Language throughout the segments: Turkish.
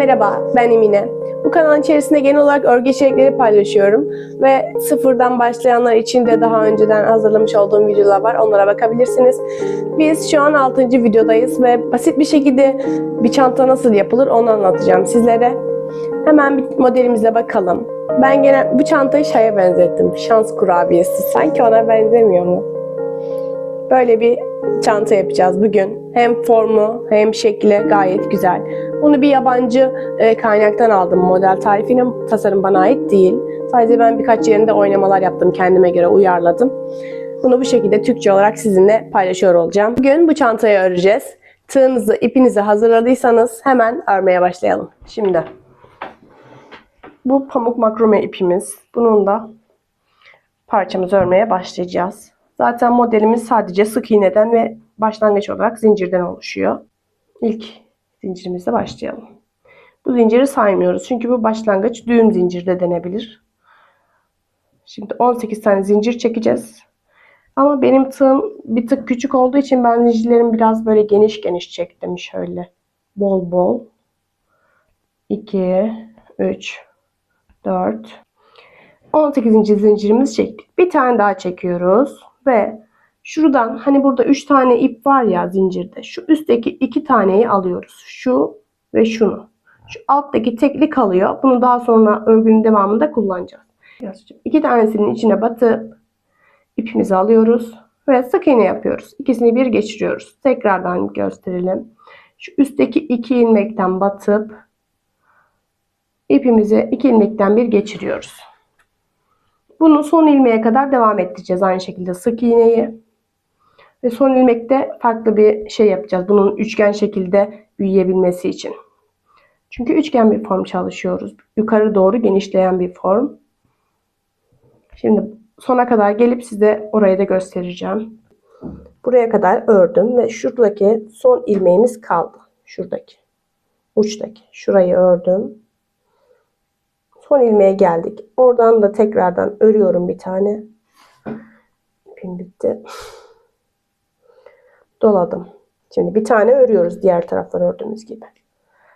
merhaba, ben Emine. Bu kanalın içerisinde genel olarak örgü içerikleri paylaşıyorum ve sıfırdan başlayanlar için de daha önceden hazırlamış olduğum videolar var. Onlara bakabilirsiniz. Biz şu an 6. videodayız ve basit bir şekilde bir çanta nasıl yapılır onu anlatacağım sizlere. Hemen bir modelimize bakalım. Ben gene bu çantayı şeye benzettim. Şans kurabiyesi. Sanki ona benzemiyor mu? Böyle bir çanta yapacağız bugün. Hem formu hem şekli gayet güzel. Bunu bir yabancı e, kaynaktan aldım model tarifini. Tasarım bana ait değil. Sadece ben birkaç yerinde oynamalar yaptım. Kendime göre uyarladım. Bunu bu şekilde Türkçe olarak sizinle paylaşıyor olacağım. Bugün bu çantayı öreceğiz. Tığınızı, ipinizi hazırladıysanız hemen örmeye başlayalım. Şimdi bu pamuk makrome ipimiz. Bunun da parçamızı örmeye başlayacağız. Zaten modelimiz sadece sık iğneden ve başlangıç olarak zincirden oluşuyor. İlk zincirimizle başlayalım. Bu zinciri saymıyoruz. Çünkü bu başlangıç düğüm zincir de denebilir. Şimdi 18 tane zincir çekeceğiz. Ama benim tığım bir tık küçük olduğu için ben zincirlerimi biraz böyle geniş geniş çektim. Şöyle bol bol. 2, 3, 4, 18. zincirimizi çektik. Bir tane daha çekiyoruz ve şuradan hani burada 3 tane ip var ya zincirde. Şu üstteki 2 taneyi alıyoruz. Şu ve şunu. Şu alttaki tekli kalıyor. Bunu daha sonra örgünün devamında kullanacağız. İki tanesinin içine batıp ipimizi alıyoruz ve sık iğne yapıyoruz. İkisini bir geçiriyoruz. Tekrardan gösterelim. Şu üstteki iki ilmekten batıp ipimizi iki ilmekten bir geçiriyoruz. Bunu son ilmeğe kadar devam ettireceğiz. Aynı şekilde sık iğneyi. Ve son ilmekte farklı bir şey yapacağız. Bunun üçgen şekilde büyüyebilmesi için. Çünkü üçgen bir form çalışıyoruz. Yukarı doğru genişleyen bir form. Şimdi sona kadar gelip size orayı da göstereceğim. Buraya kadar ördüm ve şuradaki son ilmeğimiz kaldı. Şuradaki. Uçtaki. Şurayı ördüm. Son ilmeğe geldik. Oradan da tekrardan örüyorum bir tane. İpim bitti. Doladım. Şimdi bir tane örüyoruz diğer tarafları ördüğümüz gibi.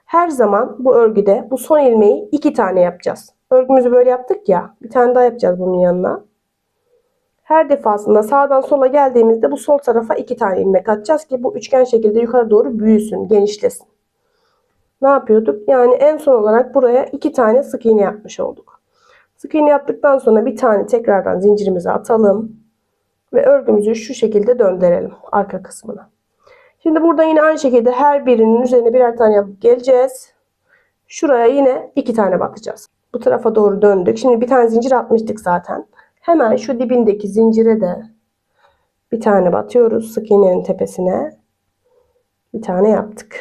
Her zaman bu örgüde bu son ilmeği iki tane yapacağız. Örgümüzü böyle yaptık ya. Bir tane daha yapacağız bunun yanına. Her defasında sağdan sola geldiğimizde bu sol tarafa iki tane ilmek atacağız ki bu üçgen şekilde yukarı doğru büyüsün, genişlesin. Ne yapıyorduk? Yani en son olarak buraya iki tane sık iğne yapmış olduk. Sık iğne yaptıktan sonra bir tane tekrardan zincirimize atalım. Ve örgümüzü şu şekilde döndürelim arka kısmına. Şimdi burada yine aynı şekilde her birinin üzerine birer tane yapıp geleceğiz. Şuraya yine iki tane batacağız. Bu tarafa doğru döndük. Şimdi bir tane zincir atmıştık zaten. Hemen şu dibindeki zincire de bir tane batıyoruz sık iğnenin tepesine. Bir tane yaptık.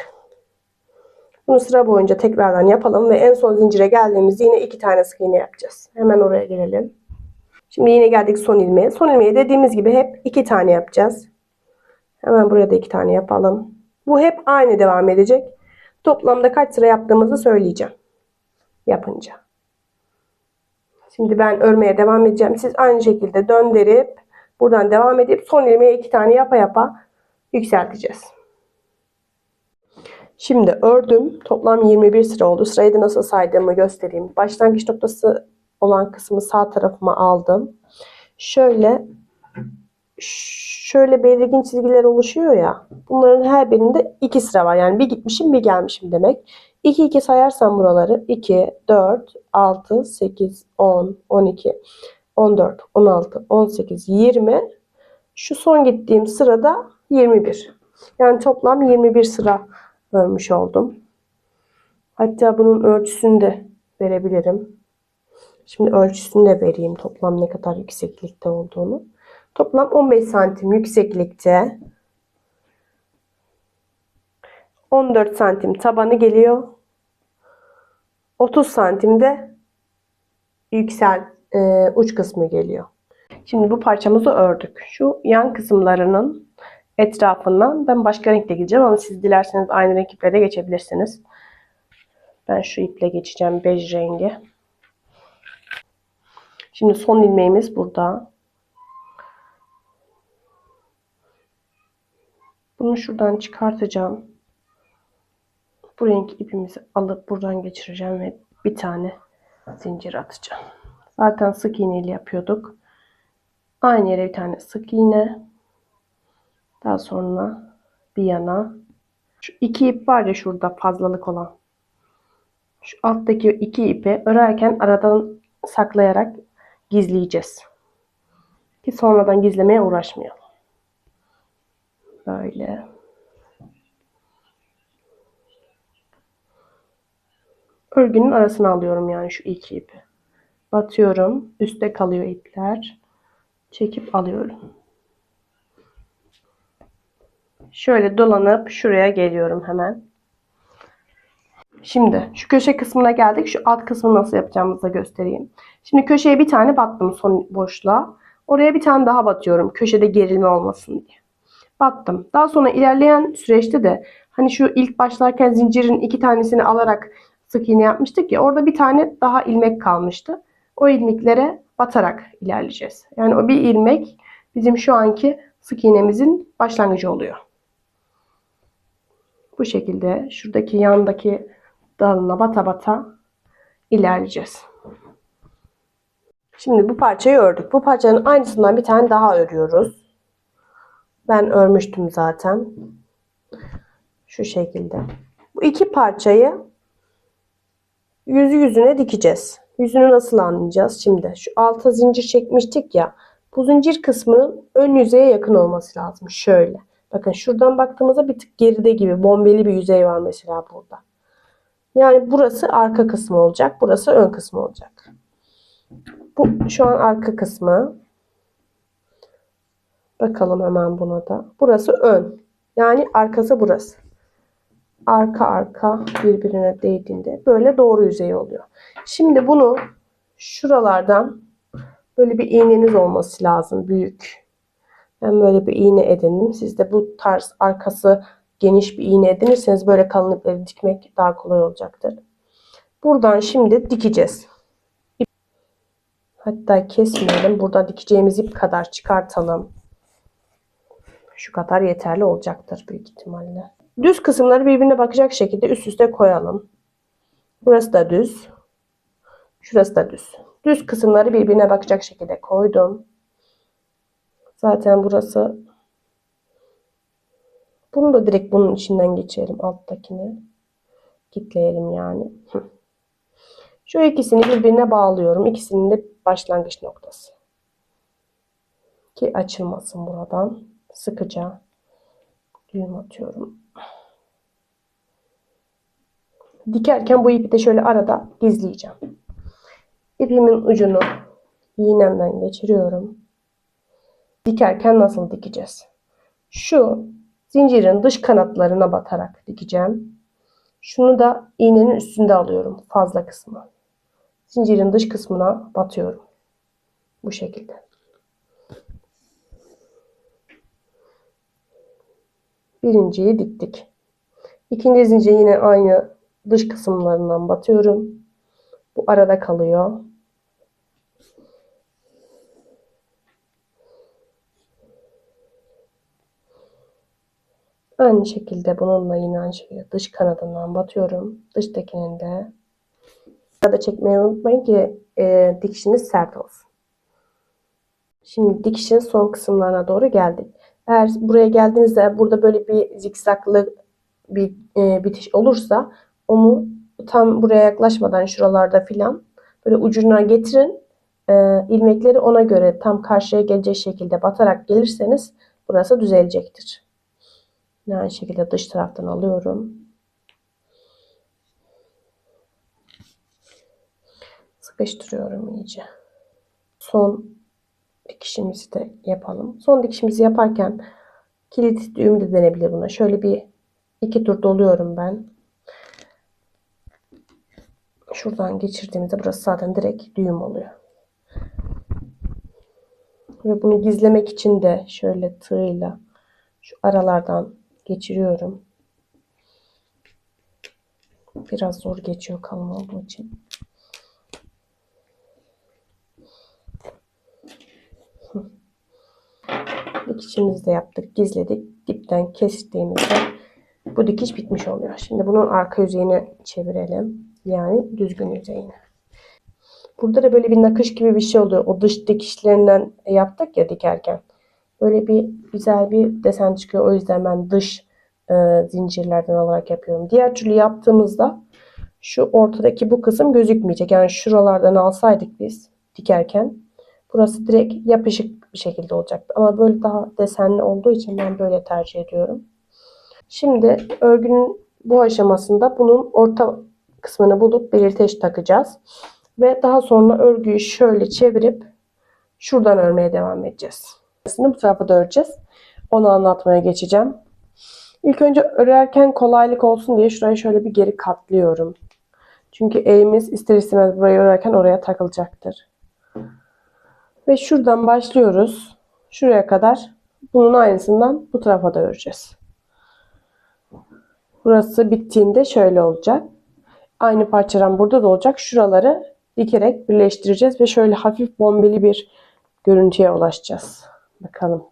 Bunu sıra boyunca tekrardan yapalım ve en son zincire geldiğimizde yine iki tane sık iğne yapacağız. Hemen oraya gelelim. Şimdi yine geldik son ilmeğe. Son ilmeğe dediğimiz gibi hep iki tane yapacağız. Hemen buraya da iki tane yapalım. Bu hep aynı devam edecek. Toplamda kaç sıra yaptığımızı söyleyeceğim. Yapınca. Şimdi ben örmeye devam edeceğim. Siz aynı şekilde döndürüp buradan devam edip son ilmeğe iki tane yapa yapa yükselteceğiz. Şimdi ördüm. Toplam 21 sıra oldu. Sırayı da nasıl saydığımı göstereyim. Başlangıç noktası olan kısmı sağ tarafıma aldım. Şöyle şöyle belirgin çizgiler oluşuyor ya. Bunların her birinde iki sıra var. Yani bir gitmişim bir gelmişim demek. 2 2 sayarsam buraları 2 4 6 8 10 12 14 16 18 20 şu son gittiğim sırada 21. Yani toplam 21 sıra örmüş oldum. Hatta bunun ölçüsünü de verebilirim. Şimdi ölçüsünü de vereyim toplam ne kadar yükseklikte olduğunu. Toplam 15 santim yükseklikte 14 santim tabanı geliyor. 30 santimde yüksel e, uç kısmı geliyor. Şimdi bu parçamızı ördük. Şu yan kısımlarının etrafından ben başka renkle gideceğim ama siz dilerseniz aynı renk iple de geçebilirsiniz. Ben şu iple geçeceğim bej rengi. Şimdi son ilmeğimiz burada. Bunu şuradan çıkartacağım. Bu renk ipimizi alıp buradan geçireceğim ve bir tane zincir atacağım. Zaten sık iğneyle yapıyorduk. Aynı yere bir tane sık iğne. Daha sonra bir yana. Şu iki ip var ya şurada fazlalık olan. Şu alttaki iki ipi örerken aradan saklayarak gizleyeceğiz. Ki sonradan gizlemeye uğraşmayalım. Böyle. Örgünün arasına alıyorum yani şu iki ipi. Batıyorum. Üste kalıyor ipler. Çekip alıyorum. Şöyle dolanıp şuraya geliyorum hemen. Şimdi şu köşe kısmına geldik. Şu alt kısmı nasıl yapacağımızı da göstereyim. Şimdi köşeye bir tane battım son boşluğa. Oraya bir tane daha batıyorum. Köşede gerilme olmasın diye. Battım. Daha sonra ilerleyen süreçte de hani şu ilk başlarken zincirin iki tanesini alarak sık iğne yapmıştık ya orada bir tane daha ilmek kalmıştı. O ilmeklere batarak ilerleyeceğiz. Yani o bir ilmek bizim şu anki sık iğnemizin başlangıcı oluyor. Bu şekilde şuradaki yandaki dalına bata bata ilerleyeceğiz. Şimdi bu parçayı ördük. Bu parçanın aynısından bir tane daha örüyoruz. Ben örmüştüm zaten. Şu şekilde. Bu iki parçayı yüzü yüzüne dikeceğiz. Yüzünü nasıl anlayacağız? Şimdi şu alta zincir çekmiştik ya. Bu zincir kısmının ön yüzeye yakın olması lazım. Şöyle. Bakın şuradan baktığımızda bir tık geride gibi bombeli bir yüzey var mesela burada. Yani burası arka kısmı olacak. Burası ön kısmı olacak. Bu şu an arka kısmı. Bakalım hemen buna da. Burası ön. Yani arkası burası. Arka arka birbirine değdiğinde böyle doğru yüzey oluyor. Şimdi bunu şuralardan böyle bir iğneniz olması lazım. Büyük. Ben böyle bir iğne edindim. Siz de bu tarz arkası geniş bir iğne edinirseniz böyle kalın ipleri dikmek daha kolay olacaktır. Buradan şimdi dikeceğiz. Hatta kesmeyelim. Burada dikeceğimiz ip kadar çıkartalım. Şu kadar yeterli olacaktır büyük ihtimalle. Düz kısımları birbirine bakacak şekilde üst üste koyalım. Burası da düz. Şurası da düz. Düz kısımları birbirine bakacak şekilde koydum. Zaten burası bunu da direkt bunun içinden geçelim alttakini. Kitleyelim yani. Şu ikisini birbirine bağlıyorum. İkisinin de başlangıç noktası. Ki açılmasın buradan. Sıkıca düğüm atıyorum. Dikerken bu ipi de şöyle arada gizleyeceğim. İpimin ucunu iğnemden geçiriyorum. Dikerken nasıl dikeceğiz? Şu zincirin dış kanatlarına batarak dikeceğim. Şunu da iğnenin üstünde alıyorum fazla kısmı. Zincirin dış kısmına batıyorum. Bu şekilde. Birinciyi diktik. İkinci zincir yine aynı dış kısımlarından batıyorum. Bu arada kalıyor. Aynı şekilde bununla yine aynı şekilde dış kanadından batıyorum. Dıştakinin de. Arada çekmeyi unutmayın ki e, dikişiniz sert olsun. Şimdi dikişin son kısımlarına doğru geldik. Eğer buraya geldiğinizde burada böyle bir zikzaklı bir e, bitiş olursa onu tam buraya yaklaşmadan şuralarda filan böyle ucuna getirin. E, ilmekleri ona göre tam karşıya gelecek şekilde batarak gelirseniz burası düzelecektir. Yine aynı şekilde dış taraftan alıyorum. Sıkıştırıyorum iyice. Son dikişimizi de yapalım. Son dikişimizi yaparken kilit düğüm de denebilir buna. Şöyle bir iki tur doluyorum ben. Şuradan geçirdiğimizde burası zaten direkt düğüm oluyor. Ve bunu gizlemek için de şöyle tığıyla şu aralardan geçiriyorum. Biraz zor geçiyor kalın olduğu için. Dikişimizi de yaptık. Gizledik. Dipten kestiğimizde bu dikiş bitmiş oluyor. Şimdi bunun arka yüzeyini çevirelim. Yani düzgün yüzeyini. Burada da böyle bir nakış gibi bir şey oluyor. O dış dikişlerinden yaptık ya dikerken. Böyle bir güzel bir desen çıkıyor. O yüzden ben dış e, zincirlerden alarak yapıyorum. Diğer türlü yaptığımızda şu ortadaki bu kısım gözükmeyecek. Yani şuralardan alsaydık biz dikerken burası direkt yapışık bir şekilde olacaktı. Ama böyle daha desenli olduğu için ben böyle tercih ediyorum. Şimdi örgünün bu aşamasında bunun orta kısmını bulup belirteç takacağız. Ve daha sonra örgüyü şöyle çevirip şuradan örmeye devam edeceğiz. Bu tarafa da. Onu anlatmaya geçeceğim. İlk önce örerken kolaylık olsun diye şurayı şöyle bir geri katlıyorum. Çünkü elimiz ister istemez burayı örerken oraya takılacaktır. Ve şuradan başlıyoruz. Şuraya kadar bunun aynısından bu tarafa da öreceğiz. Burası bittiğinde şöyle olacak. Aynı parçadan burada da olacak. Şuraları dikerek birleştireceğiz ve şöyle hafif bombeli bir görüntüye ulaşacağız. Bakalım.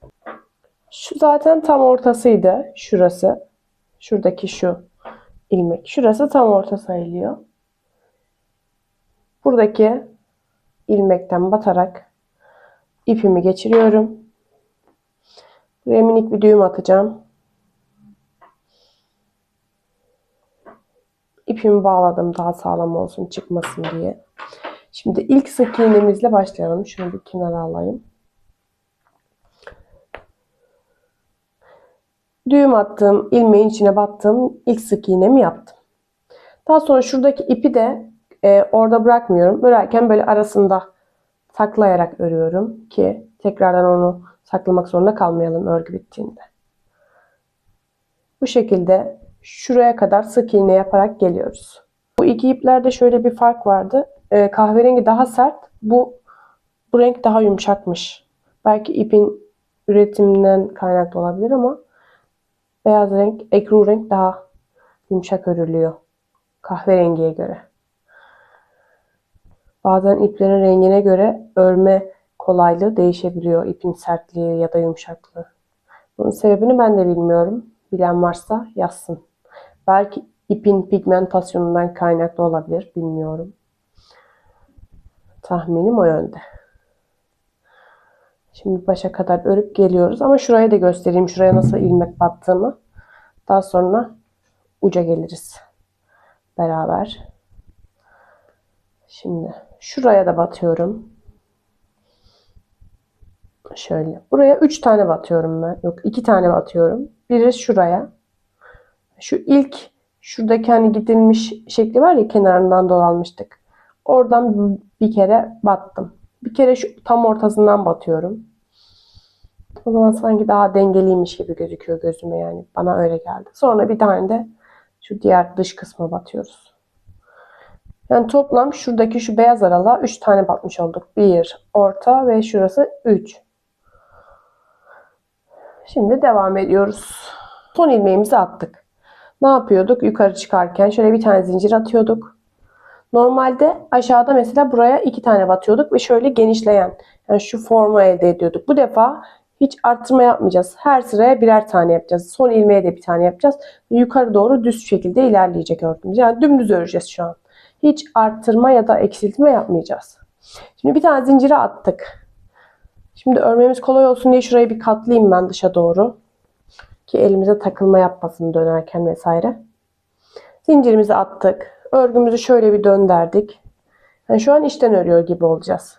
Şu zaten tam ortasıydı. Şurası. Şuradaki şu ilmek. Şurası tam orta sayılıyor. Buradaki ilmekten batarak ipimi geçiriyorum. Buraya minik bir düğüm atacağım. İpimi bağladım daha sağlam olsun çıkmasın diye. Şimdi ilk sık iğnemizle başlayalım. Şunu bir kenara alayım. Düğüm attım, ilmeğin içine battım. ilk sık iğnemi yaptım. Daha sonra şuradaki ipi de e, orada bırakmıyorum. Örerken böyle arasında saklayarak örüyorum ki tekrardan onu saklamak zorunda kalmayalım örgü bittiğinde. Bu şekilde şuraya kadar sık iğne yaparak geliyoruz. Bu iki iplerde şöyle bir fark vardı. E, kahverengi daha sert, bu bu renk daha yumuşakmış. Belki ipin üretiminden kaynaklı olabilir ama beyaz renk, ekru renk daha yumuşak örülüyor kahverengiye göre. Bazen iplerin rengine göre örme kolaylığı değişebiliyor. ipin sertliği ya da yumuşaklığı. Bunun sebebini ben de bilmiyorum. Bilen varsa yazsın. Belki ipin pigmentasyonundan kaynaklı olabilir. Bilmiyorum. Tahminim o yönde. Şimdi başa kadar örüp geliyoruz. Ama şuraya da göstereyim. Şuraya nasıl ilmek battığımı. Daha sonra uca geliriz. Beraber. Şimdi şuraya da batıyorum. Şöyle. Buraya 3 tane batıyorum ben. Yok 2 tane batıyorum. Biri şuraya. Şu ilk şuradaki hani gidilmiş şekli var ya kenarından dolanmıştık. Oradan bir kere battım. Bir kere şu tam ortasından batıyorum. O zaman sanki daha dengeliymiş gibi gözüküyor gözüme yani. Bana öyle geldi. Sonra bir tane de şu diğer dış kısma batıyoruz. Yani toplam şuradaki şu beyaz aralığa 3 tane batmış olduk. 1, orta ve şurası 3. Şimdi devam ediyoruz. Son ilmeğimizi attık. Ne yapıyorduk? Yukarı çıkarken şöyle bir tane zincir atıyorduk. Normalde aşağıda mesela buraya iki tane batıyorduk ve şöyle genişleyen yani şu formu elde ediyorduk. Bu defa hiç arttırma yapmayacağız. Her sıraya birer tane yapacağız. Son ilmeğe de bir tane yapacağız. Yukarı doğru düz şekilde ilerleyecek örgümüz. Yani dümdüz öreceğiz şu an. Hiç arttırma ya da eksiltme yapmayacağız. Şimdi bir tane zincire attık. Şimdi örmemiz kolay olsun diye şurayı bir katlayayım ben dışa doğru. Ki elimize takılma yapmasın dönerken vesaire. Zincirimizi attık. Örgümüzü şöyle bir döndürdük. Yani şu an içten örüyor gibi olacağız.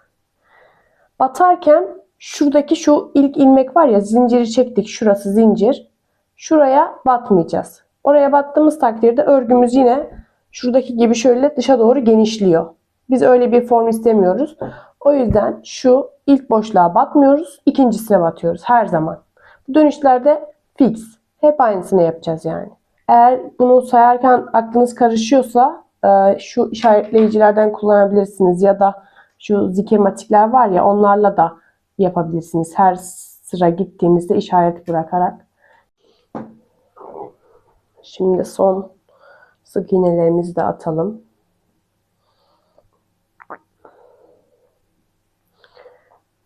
Batarken şuradaki şu ilk ilmek var ya zinciri çektik. Şurası zincir. Şuraya batmayacağız. Oraya battığımız takdirde örgümüz yine şuradaki gibi şöyle dışa doğru genişliyor. Biz öyle bir form istemiyoruz. O yüzden şu ilk boşluğa batmıyoruz. ikincisine batıyoruz her zaman. Bu dönüşlerde fix. Hep aynısını yapacağız yani. Eğer bunu sayarken aklınız karışıyorsa e, şu işaretleyicilerden kullanabilirsiniz ya da şu zikematikler var ya onlarla da yapabilirsiniz. Her sıra gittiğinizde işaret bırakarak. Şimdi son sık iğnelerimizi de atalım.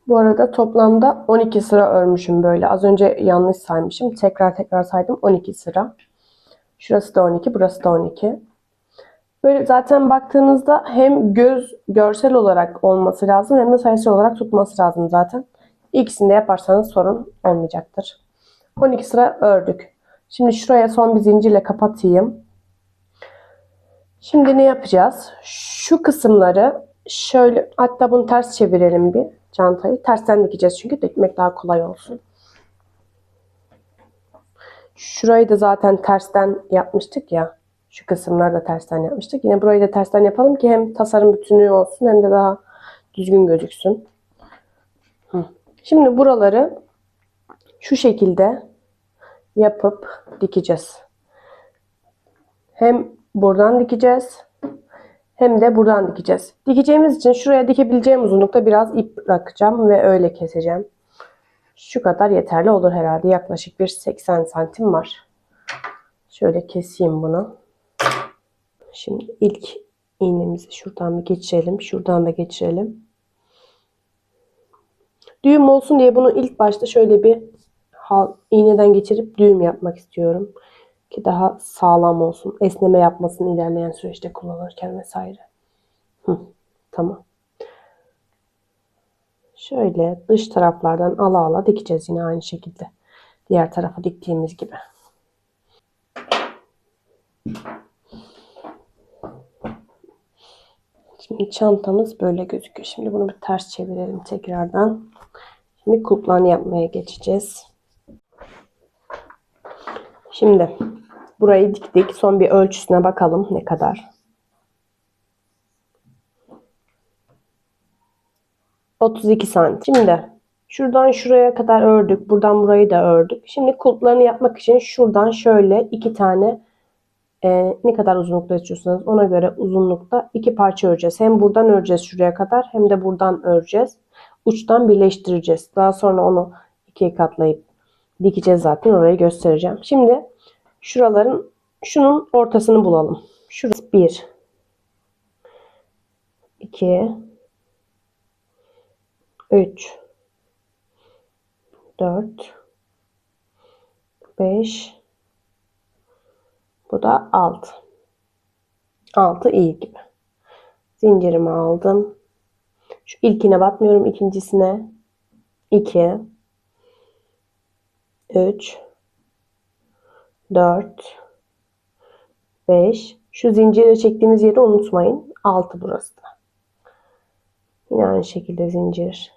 Bu arada toplamda 12 sıra örmüşüm böyle. Az önce yanlış saymışım. Tekrar tekrar saydım 12 sıra. Şurası da 12, burası da 12. Böyle zaten baktığınızda hem göz görsel olarak olması lazım hem de sayısal olarak tutması lazım zaten. İkisini de yaparsanız sorun olmayacaktır. 12 sıra ördük. Şimdi şuraya son bir zincirle kapatayım. Şimdi ne yapacağız? Şu kısımları şöyle hatta bunu ters çevirelim bir çantayı. Tersten dikeceğiz çünkü dikmek daha kolay olsun. Şurayı da zaten tersten yapmıştık ya. Şu kısımları da tersten yapmıştık. Yine burayı da tersten yapalım ki hem tasarım bütünlüğü olsun hem de daha düzgün gözüksün. Şimdi buraları şu şekilde yapıp dikeceğiz. Hem buradan dikeceğiz hem de buradan dikeceğiz. Dikeceğimiz için şuraya dikebileceğim uzunlukta biraz ip bırakacağım ve öyle keseceğim. Şu kadar yeterli olur herhalde. Yaklaşık bir 80 santim var. Şöyle keseyim bunu. Şimdi ilk iğnemizi şuradan bir geçirelim. Şuradan da geçirelim. Düğüm olsun diye bunu ilk başta şöyle bir iğneden geçirip düğüm yapmak istiyorum. Ki daha sağlam olsun. Esneme yapmasını ilerleyen süreçte kullanırken vesaire. Hı, tamam. Şöyle dış taraflardan ala ala dikeceğiz yine aynı şekilde. Diğer tarafa diktiğimiz gibi. Şimdi çantamız böyle gözüküyor. Şimdi bunu bir ters çevirelim tekrardan. Şimdi kulplarını yapmaya geçeceğiz. Şimdi burayı diktik. Son bir ölçüsüne bakalım ne kadar. 32 santim. Şimdi şuradan şuraya kadar ördük. Buradan burayı da ördük. Şimdi kulplarını yapmak için şuradan şöyle iki tane e, ne kadar uzunlukta istiyorsanız ona göre uzunlukta iki parça öreceğiz. Hem buradan öreceğiz şuraya kadar hem de buradan öreceğiz. Uçtan birleştireceğiz. Daha sonra onu ikiye katlayıp dikeceğiz zaten. Orayı göstereceğim. Şimdi şuraların şunun ortasını bulalım. Şurası 1 2 3 4 5 bu da 6 6 iyi gibi. Zincirimi aldım. Şu ilkine batmıyorum ikincisine. 2 3 4 5 şu zincire çektiğimiz yeri unutmayın. 6 burası da. Yine aynı şekilde zincir.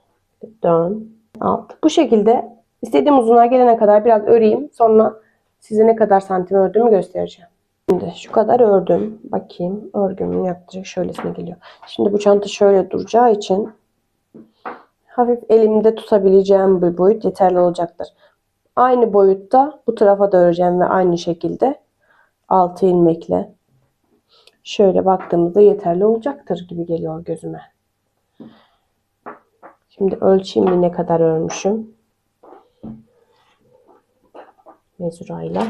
Dön. Alt. Bu şekilde istediğim uzunluğa gelene kadar biraz öreyim. Sonra size ne kadar santim ördüğümü göstereceğim. Şimdi şu kadar ördüm. Bakayım örgümün yaklaşık şöylesine geliyor. Şimdi bu çanta şöyle duracağı için hafif elimde tutabileceğim bir boyut yeterli olacaktır. Aynı boyutta bu tarafa da öreceğim ve aynı şekilde altı ilmekle şöyle baktığımızda yeterli olacaktır gibi geliyor gözüme. Şimdi ölçeyim bir ne kadar örmüşüm. Mezurayla.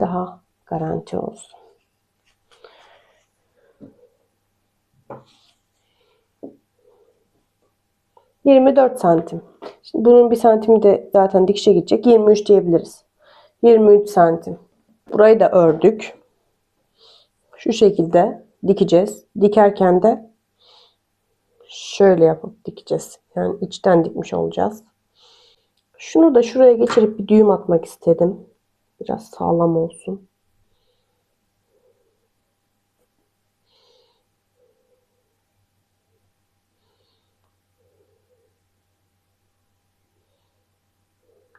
Daha garanti olsun. Yirmi dört santim. Şimdi bunun bir santimi de zaten dikişe gidecek. 23 diyebiliriz. 23 santim. Burayı da ördük. Şu şekilde dikeceğiz. Dikerken de şöyle yapıp dikeceğiz. Yani içten dikmiş olacağız. Şunu da şuraya geçirip bir düğüm atmak istedim. Biraz sağlam olsun.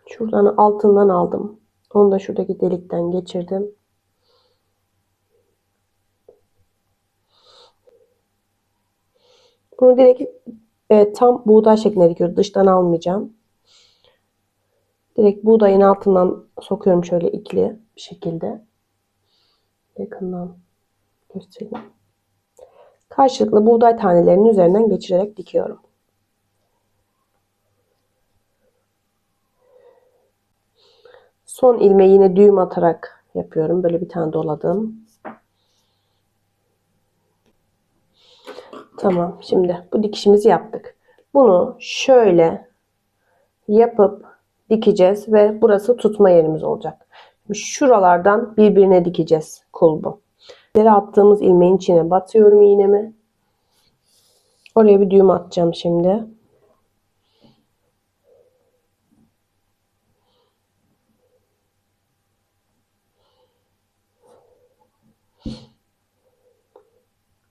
Şuradan altından aldım. Onu da şuradaki delikten geçirdim. Bunu direkt e, tam buğday şeklinde dikiyorum. Dıştan almayacağım. Direkt buğdayın altından sokuyorum şöyle ikili bir şekilde. Yakından göstereyim. Karşılıklı buğday tanelerinin üzerinden geçirerek dikiyorum. Son ilmeği yine düğüm atarak yapıyorum. Böyle bir tane doladım. Tamam. Şimdi bu dikişimizi yaptık. Bunu şöyle yapıp dikeceğiz ve burası tutma yerimiz olacak. Şuralardan birbirine dikeceğiz kulbu. İleri attığımız ilmeğin içine batıyorum iğnemi. Oraya bir düğüm atacağım şimdi.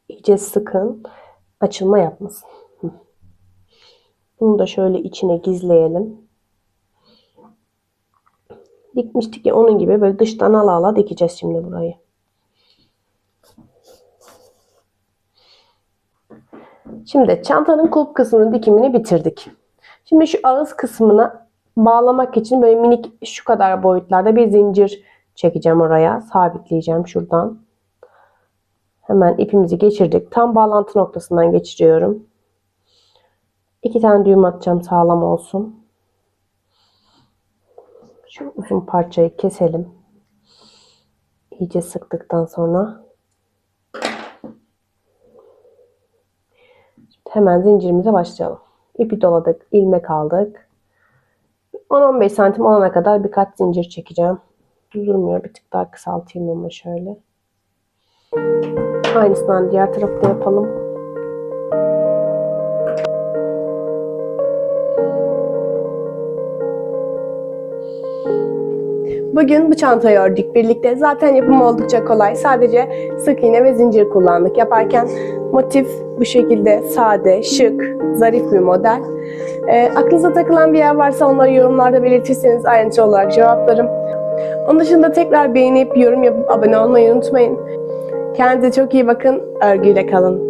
İyice sıkın. Açılma yapmasın. Bunu da şöyle içine gizleyelim. Dikmiştik ya onun gibi böyle dıştan ala ala dikeceğiz şimdi burayı. Şimdi çantanın kulp kısmının dikimini bitirdik. Şimdi şu ağız kısmına bağlamak için böyle minik şu kadar boyutlarda bir zincir çekeceğim oraya. Sabitleyeceğim şuradan. Hemen ipimizi geçirdik. Tam bağlantı noktasından geçiriyorum. İki tane düğüm atacağım sağlam olsun. Şu uzun parçayı keselim. İyice sıktıktan sonra hemen zincirimize başlayalım. İpi doladık, ilmek aldık. 10-15 santim olana kadar birkaç zincir çekeceğim. Durmuyor. Bir tık daha kısaltayım ama şöyle. Aynısından diğer tarafta yapalım. Bugün bu çantayı ördük birlikte. Zaten yapımı oldukça kolay. Sadece sık iğne ve zincir kullandık. Yaparken motif bu şekilde sade, şık, zarif bir model. Ee, aklınıza takılan bir yer varsa onları yorumlarda belirtirseniz ayrıntılı olarak cevaplarım. Onun dışında tekrar beğenip yorum yapıp abone olmayı unutmayın. Kendinize çok iyi bakın. Örgüyle kalın.